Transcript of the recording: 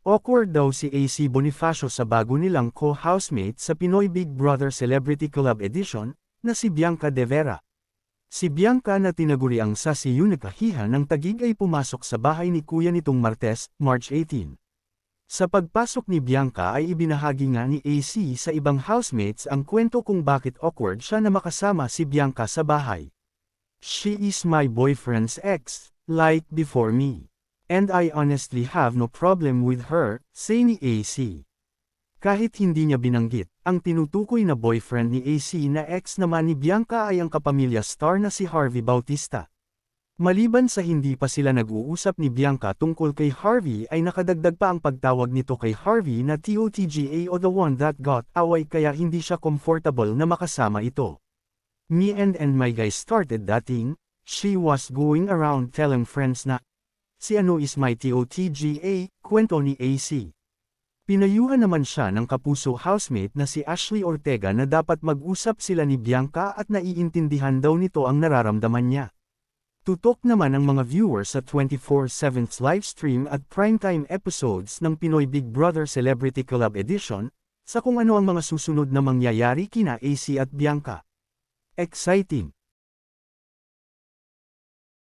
Awkward daw si AC Bonifacio sa bago nilang co-housemate sa Pinoy Big Brother Celebrity Club Edition, na si Bianca De Vera. Si Bianca na tinaguriang sa si Unikahiha ng tagig ay pumasok sa bahay ni kuya nitong Martes, March 18. Sa pagpasok ni Bianca ay ibinahagi nga ni AC sa ibang housemates ang kwento kung bakit awkward siya na makasama si Bianca sa bahay. She is my boyfriend's ex, like before me. And I honestly have no problem with her, say ni AC. Kahit hindi niya binanggit, ang tinutukoy na boyfriend ni AC na ex naman ni Bianca ay ang kapamilya star na si Harvey Bautista. Maliban sa hindi pa sila nag-uusap ni Bianca tungkol kay Harvey ay nakadagdag pa ang pagtawag nito kay Harvey na TOTGA o the one that got away kaya hindi siya comfortable na makasama ito. Me and and my guys started dating, she was going around telling friends na, si ano is my TOTGA, kwento ni AC. Pinayuhan naman siya ng kapuso housemate na si Ashley Ortega na dapat mag-usap sila ni Bianca at naiintindihan daw nito ang nararamdaman niya. Tutok naman ang mga viewers sa 24-7 livestream at primetime episodes ng Pinoy Big Brother Celebrity Club Edition, sa kung ano ang mga susunod na mangyayari kina AC at Bianca. Exciting!